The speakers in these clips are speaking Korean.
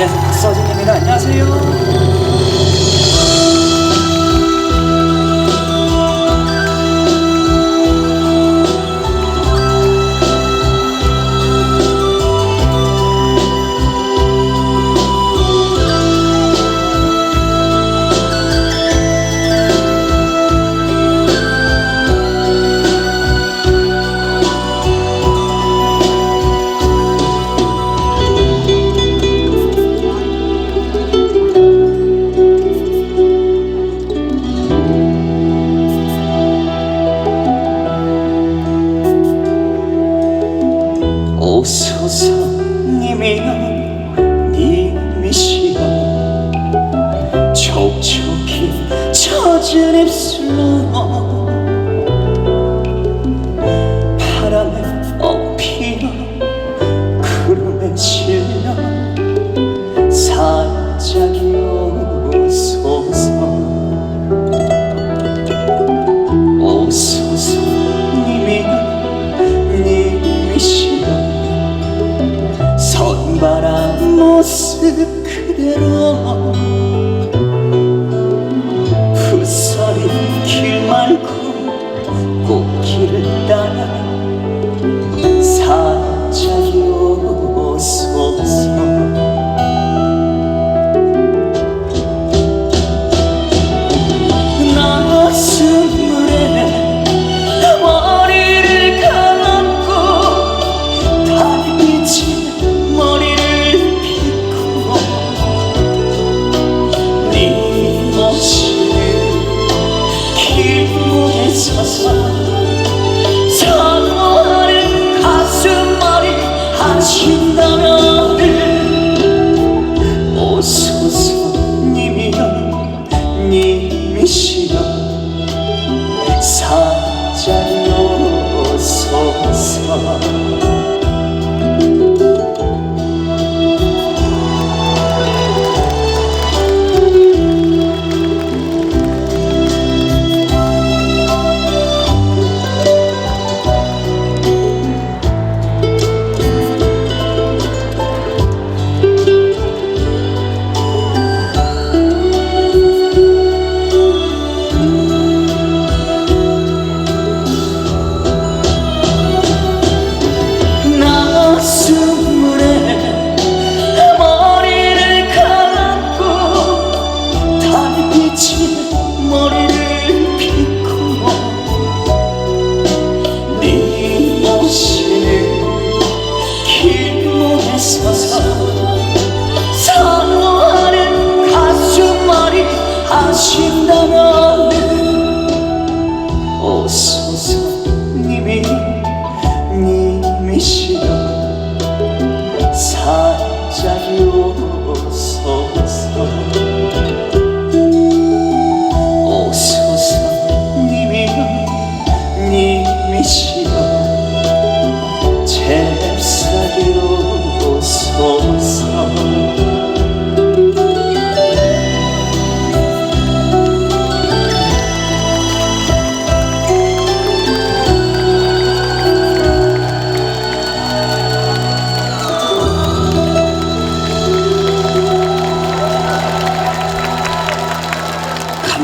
안녕하세요. 박서진입니다 안녕하세요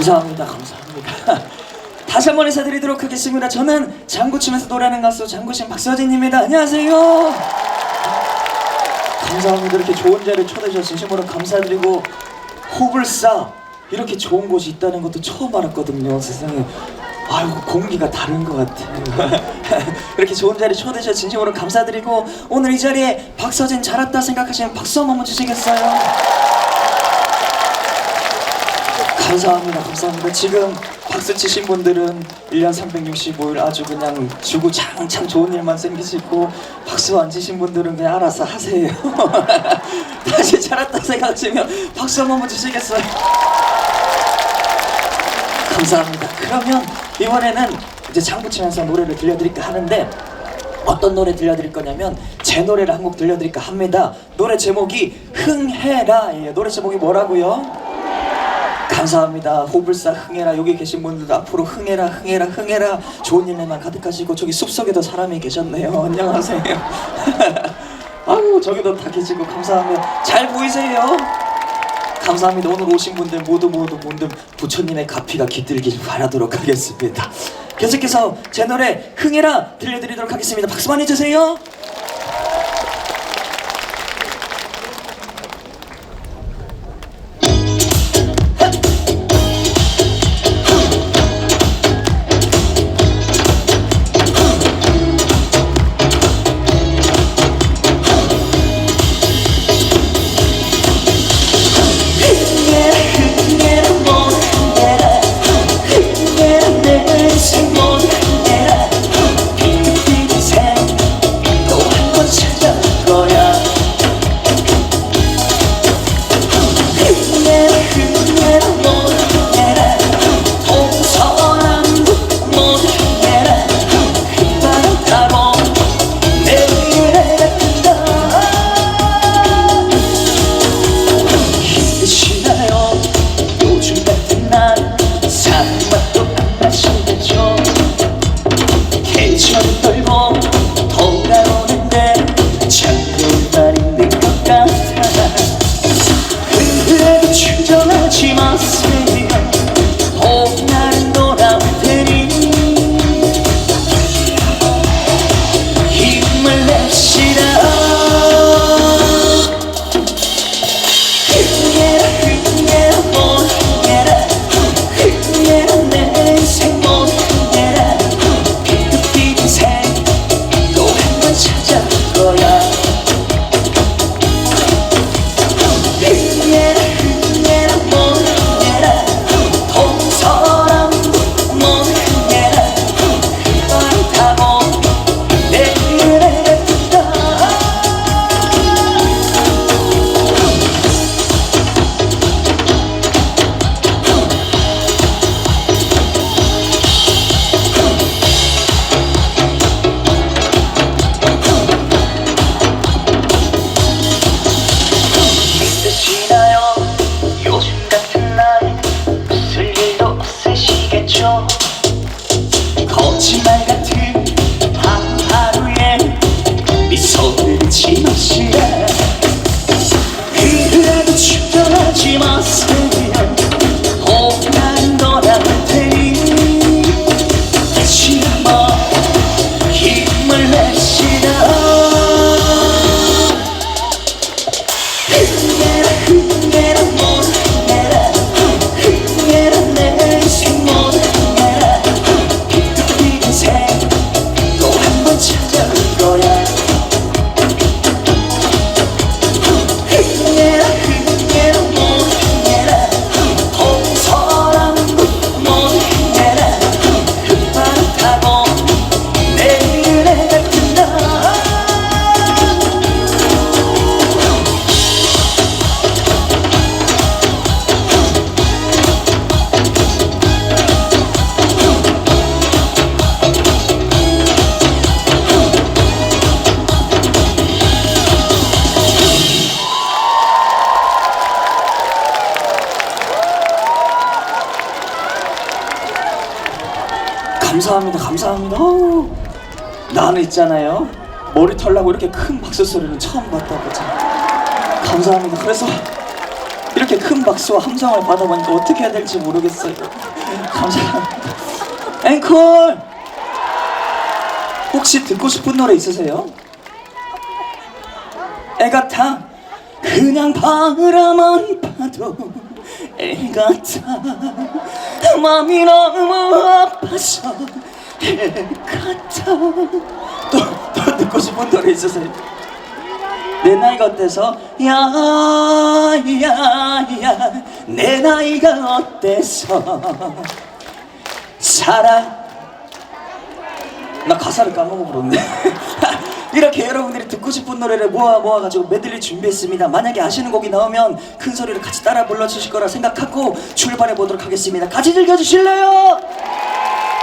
감사합니다. 감사합니다. 다시 한 번 인사드리도록 하겠습니다. 저는 장구 치면서 노래하는 가수 장구신 박서진입니다. 안녕하세요. 감사합니다. 이렇게 좋은 자리에 초대해 주셔서 진심으로 감사드리고 호불사 이렇게 좋은 곳이 있다는 것도 처음 알았거든요. 세상에. 아이고 공기가 다른 것 같아요. 이렇게 좋은 자리 초대해 주셔서 진심으로 감사드리고 오늘 이 자리에 박서진 잘 왔다 생각하시면 박수 한 번만 주시겠어요? 감사합니다. 감사합니다. 지금 박수 치신 분들은 1년 365일 아주 그냥 주고 장창 좋은 일만 생기시고 박수 안 치신 분들은 그냥 알아서 하세요. 다시 잘했다 생각하시면 박수 한 번만 주시겠어요? 감사합니다. 그러면 이번에는 이제 장구 치면서 노래를 들려드릴까 하는데 어떤 노래 들려드릴 거냐면 제 노래를 한 곡 들려드릴까 합니다. 노래 제목이 흥해라예요. 노래 제목이 뭐라고요? 감사합니다. 호불사 흥해라 여기 계신 분들도 앞으로 흥해라 흥해라 흥해라 좋은 일만 가득하시고 저기 숲속에도 사람이 계셨네요. 안녕하세요. 아우 저기도 다 계시고 감사하며 잘 보이세요? 감사합니다. 오늘 오신 분들 모두 모두 모두 부처님의 가피가 깃들길 바라도록 하겠습니다. 계속해서 제 노래 흥해라 들려드리도록 하겠습니다. 박수 많이 주세요. 있잖아요. 머리 털라고 이렇게 큰 박수 소리는 처음 봤다고 참. 감사합니다. 그래서 이렇게 큰 박수와 함성을 받아보니까 어떻게 해야 될지 모르겠어요. 감사합니다. 앵콜! 혹시 듣고 싶은 노래 있으세요? 애 같아 그냥 바라만 봐도 애 같아 마음이 너무 아파서 애 같아 또, 또 듣고 싶은 노래 있으세요? 내 나이가 어때서? 야 야 야 내 나이가 어때서? 살아 나 가사를 까먹어버렸네. 이렇게 여러분들이 듣고 싶은 노래를 모아 모아가지고 메들리 준비했습니다. 만약에 아시는 곡이 나오면 큰 소리를 같이 따라 불러주실 거라 생각하고 출발해 보도록 하겠습니다. 같이 즐겨주실래요?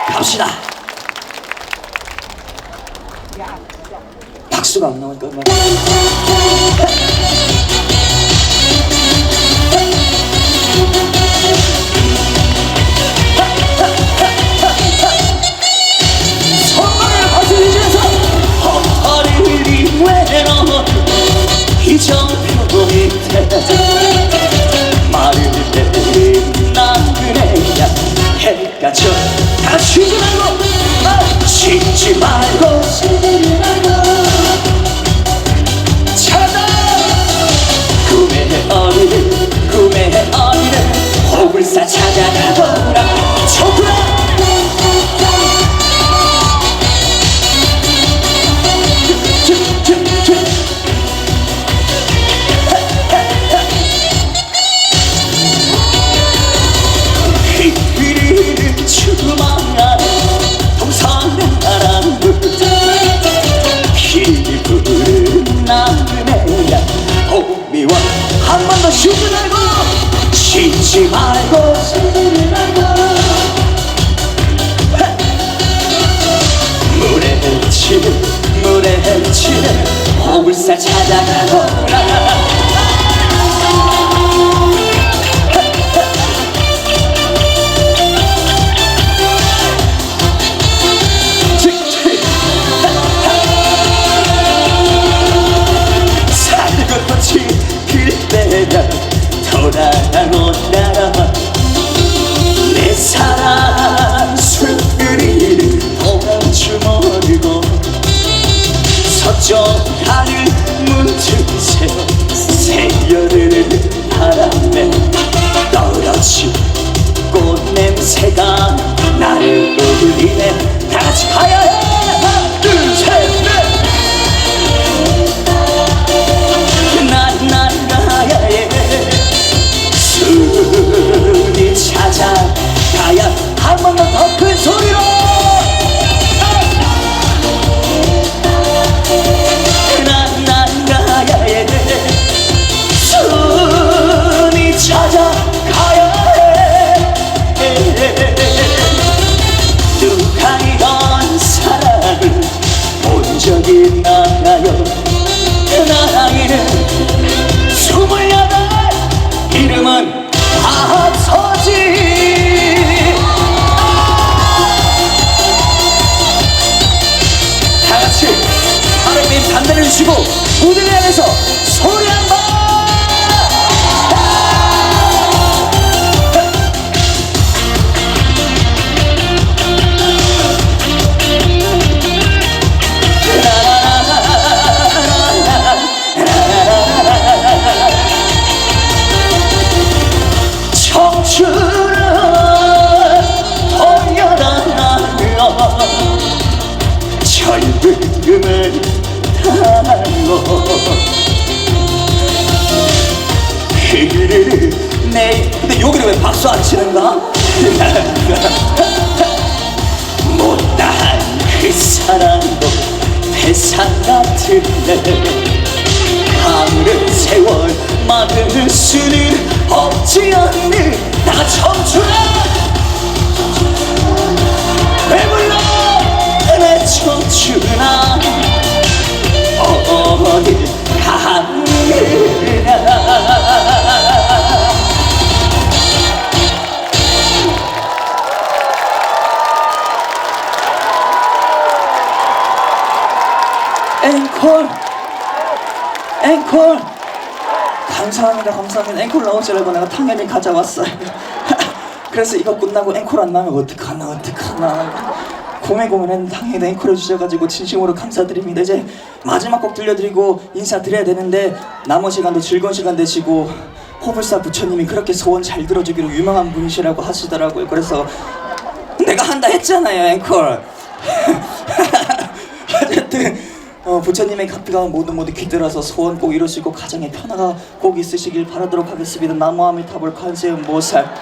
갑시다 박수가 안 나오니까 찾아가거라 사랑도 회상 같은데 가는 세월 막을 수는 없지 않는 나 청춘아! 왜 앵콜. 감사합니다 감사합니다. 앵콜 나올 줄 알고 내가 당연히 가져왔어요. 그래서 이거 끝나고 앵콜 안 나면 어떡하나 어떡하나. 고민 고민했는데 당연히 앵콜 해주셔가지고 진심으로 감사드립니다. 이제 마지막 곡 들려드리고 인사드려야 되는데 남은 시간도 즐거운 시간 되시고 호불사 부처님이 그렇게 소원 잘 들어주기로 유명한 분이시라고 하시더라고요. 그래서 내가 한다 했잖아요 앵콜. 어쨌든 어, 부처님의 카피가 모두 모두 귀들어서 소원 꼭 이루시고 가정에 편화가 꼭 있으시길 바라도록 하겠습니다. 나무아미타불 관세음 모살.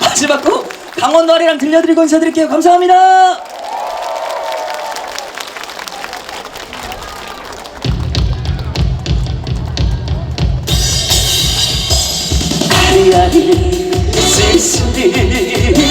마지막 곡 강원도 아리랑 들려드리고 인사드릴게요. 감사합니다. 아리아리 쓸쓸히